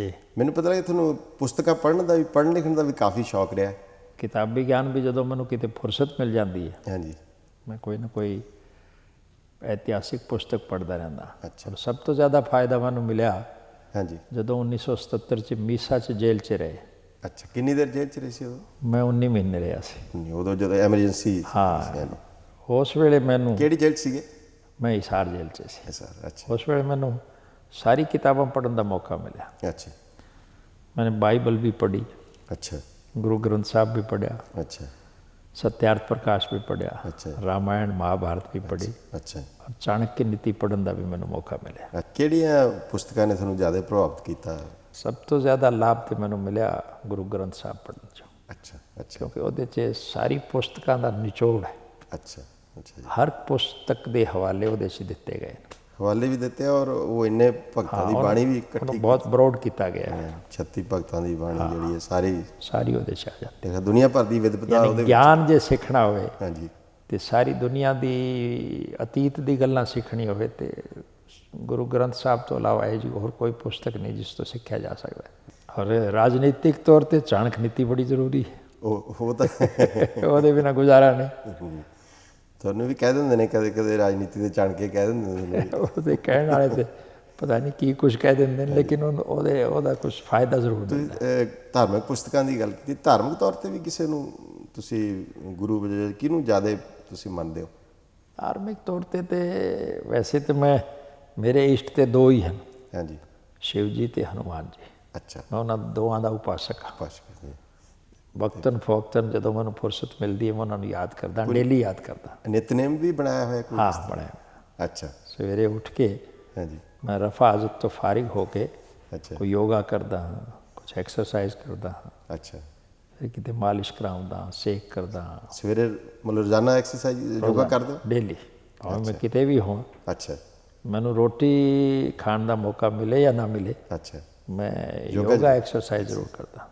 ਜੀ। ਮੈਨੂੰ ਪਤਾ ਲੱਗਿਆ ਤੁਹਾਨੂੰ ਪੁਸਤਕਾਂ ਪੜ੍ਹਨ ਦਾ ਵੀ ਪੜ੍ਹਨ ਲਿਖਣ ਦਾ ਵੀ ਕਾਫੀ ਸ਼ੌਕ ਰਿਹਾ। ਕਿਤਾਬੀ ਗਿਆਨ ਵੀ ਜਦੋਂ ਮੈਨੂੰ ਕਿਤੇ ਫੁਰਸਤ ਮਿਲ ਜਾਂਦੀ ਹੈ ਹਾਂਜੀ। ਮੈਂ ਕੋਈ ਨਾ ਕੋਈ ਇਤਿਹਾਸਿਕ ਪੁਸਤਕ ਪੜ੍ਹਦਾ ਰਹਿੰਦਾ। ਅੱਛਾ। ਸਭ ਤੋਂ ਜ਼ਿਆਦਾ ਫਾਇਦਾ ਮੈਨੂੰ ਮਿਲਿਆ ਹਾਂਜੀ। ਜਦੋਂ 1977 ਚ ਮੀਸਾ ਚ ਜੇਲ੍ਹ ਚ ਰਹੇ। ਅੱਛਾ ਕਿੰਨੀ ਦੇਰ ਜੇਲ੍ਹ ਚ ਰਹੇ ਸੀ ਉਦੋਂ? ਮੈਂ 19 ਮਹੀਨੇ ਰਿਹਾ ਸੀ। ਨਹੀਂ, ਉਦੋਂ ਜਦੋਂ ਐਮਰਜੈਂਸੀ ਹਾਂ। ਉਸ ਵੇਲੇ ਮੈਨੂੰ ਕਿਹੜੀ ਜੇਲ੍ਹ ਸੀਗੇ? ਮੈਂ ਹਿਸਾਰ ਜੇਲ੍ਹ ਚ ਸੀ। ਅੱਛਾ। ਉਸ ਵੇਲੇ ਮੈਨੂੰ ਸਾਰੀ ਕਿਤਾਬਾਂ ਪੜ੍ਹਨ ਦਾ ਮੌਕਾ ਮਿਲਿਆ ਅੱਛਾ मैंने बाइबल भी पढ़ी ਅੱਛਾ गुरु ग्रंथ साहब भी पढ़ा ਅੱਛਾ सत्यार्थ प्रकाश भी पढ़ा अच्छा। रामायण महाभारत भी पढ़ी ਅੱਛਾ और चाणक्य नीति पढ़न का भी मैंने मौका मिले ਅ, ਕਿਹੜੀਆਂ ਪੁਸਤਕਾਂ ਨੇ ਤੁਹਾਨੂੰ ਜ਼ਿਆਦਾ ਪ੍ਰਭਾਵਿਤ ਕੀਤਾ सब तो ज़्यादा लाभ तो मैंने मिले गुरु ग्रंथ साहब पढ़ने चो ਅੱਛਾ ਅੱਛਾ क्योंकि ਉਹਦੇ 'ਚ ਸਾਰੀ ਪੁਸਤਕਾਂ ਦਾ ਨਿਚੋੜ ਹੈ ਅੱਛਾ ਅੱਛਾ ਜੀ ਹਰ ਪੁਸਤਕ ਦੇ ਹਵਾਲੇ ਉਹਦੇ 'ਚ ਦਿੱਤੇ ਗਏ ਨੇ ਹਵਾਲੇ ਵੀ ਦਿੱਤੇ ਔਰ ਉਹ ਇੰਨੇ ਭਗਤਾਂ ਦੀ ਬਾਣੀ ਵੀ ਇਕੱਠੀ ਬਹੁਤ ਬਰੋਡ ਕੀਤਾ ਗਿਆ ਹੈ। 36 ਭਗਤਾਂ ਦੀ ਬਾਣੀ ਜਿਹੜੀ ਹੈ ਸਾਰੀ ਸਾਰੀ ਉਹਦੇ 'ਚ ਆ ਜਾਂਦੀ ਦੁਨੀਆ ਭਰ ਦੀ ਵਿਦਵਤਾ ਉਹਦੇ ਵਿੱਚ। ਗਿਆਨ ਜੇ ਸਿੱਖਣਾ ਹੋਵੇ ਹਾਂਜੀ। ਤੇ ਸਾਰੀ ਦੁਨੀਆ ਦੀ ਅਤੀਤ ਦੀ ਗੱਲਾਂ ਸਿੱਖਣੀ ਹੋਵੇ ਤੇ ਗੁਰੂ ਗ੍ਰੰਥ ਸਾਹਿਬ ਤੋਂ ਇਲਾਵਾ ਇਹ ਜੀ ਹੋਰ ਕੋਈ ਪੁਸਤਕ ਨਹੀਂ ਜਿਸ ਤੋਂ ਸਿੱਖਿਆ ਜਾ ਸਕਦਾ ਹੈ। ਔਰ ਰਾਜਨੀਤਿਕ ਤੌਰ ਤੇ ਚਾਣਕ ਨੀਤੀ ਬੜੀ ਜ਼ਰੂਰੀ ਹੈ। ਉਹ ਉਹ ਤਾਂ ਉਹਦੇ ਬਿਨਾ ਗੁਜ਼ਾਰਾ ਨਹੀਂ। ਤੁਹਾਨੂੰ ਵੀ ਕਹਿ ਦਿੰਦੇ ਨੇ ਕਦੇ ਕਦੇ ਰਾਜਨੀਤੀ ਦੇ ਚਣ ਕੇ ਕਹਿ ਦਿੰਦੇ ਨੇ। ਉਹਦੇ ਕਹਿਣ ਵਾਲੇ ਤੇ ਪਤਾ ਨਹੀਂ ਕੀ ਕੁਝ ਕਹਿ ਦਿੰਦੇ ਨੇ ਲੇਕਿਨ ਉਹਦੇ ਉਹਦਾ ਕੁਝ ਫਾਇਦਾ ਜ਼ਰੂਰ ਤੁਸੀਂ ਧਾਰਮਿਕ ਪੁਸਤਕਾਂ ਦੀ ਗੱਲ ਕੀਤੀ ਧਾਰਮਿਕ ਤੌਰ ਤੇ ਵੀ ਕਿਸੇ ਨੂੰ ਤੁਸੀਂ ਗੁਰੂ ਵਜੋਂ ਕਿਹਨੂੰ ਜ਼ਿਆਦਾ ਤੁਸੀਂ ਮੰਨਦੇ ਹੋ? ਧਾਰਮਿਕ ਤੌਰ ਤੇ ਤੇ ਵੈਸੇ ਤੇ ਮੈਂ ਮੇਰੇ ਇਸ਼ਟ ਤੇ ਦੋ ਹੀ ਹਨ। ਹਾਂਜੀ। ਸ਼ਿਵ ਜੀ ਤੇ ਹਨੂਮਾਨ ਜੀ। ਅੱਛਾ। ਮੈਂ ਉਹਨਾਂ ਦੋਵਾਂ ਦਾ ਉਪਾਸਕ ਹਾਂ। ਪਾਸ਼ ਵਕਤਨ ਫੋਕਤਨ ਜਦੋਂ ਮੈਨੂੰ ਫੁਰਸਤ ਮਿਲਦੀ ਹੈ ਮੈਂ ਉਹਨਾਂ ਨੂੰ ਯਾਦ ਕਰਦਾ ਡੇਲੀ ਯਾਦ ਕਰਦਾ। ਨਿਤਨੇਮ ਵੀ ਬਣਾਇਆ ਹੋਇਆ ਕੋਈ? ਹਾਂ ਬਣਿਆ ਹੋਇਆ। ਅੱਛਾ। ਸਵੇਰੇ ਉੱਠ ਕੇ ਹਾਂਜੀ। ਮੈਂ ਰਫਾ ਹਾਜ਼ਤ ਤੋਂ ਫਾਰਿਗ ਹੋ ਕੇ ਅੱਛਾ। ਕੋਈ ਯੋਗਾ ਕਰਦਾ ਹਾਂ ਕੁਝ ਐਕਸਰਸਾਈਜ਼ ਕਰਦਾ ਹਾਂ। ਅੱਛਾ। ਫਿਰ ਕਿਤੇ ਮਾਲਿਸ਼ ਕਰਾਉਂਦਾ ਹਾਂ, ਸੇਕ ਕਰਦਾ ਹਾਂ। ਸਵੇਰੇ ਮਤਲਬ ਰੋਜ਼ਾਨਾ ਐਕਸਰਸਾਈਜ਼ ਯੋਗਾ ਕਰਦੇ ਹੋ? ਡੇਲੀ। ਭਾਵੇਂ ਮੈਂ ਕਿਤੇ ਵੀ ਹੋਵਾਂ। ਅੱਛਾ। ਮੈਨੂੰ ਰੋਟੀ ਖਾਣ ਦਾ ਮੌਕਾ ਮਿਲੇ ਜਾਂ ਨਾ ਮਿਲੇ ਅੱਛਾ। ਮੈਂ ਯੋਗਾ ਐਕਸਰਸਾਈਜ਼ ਜ਼ਰੂਰ ਕਰਦਾ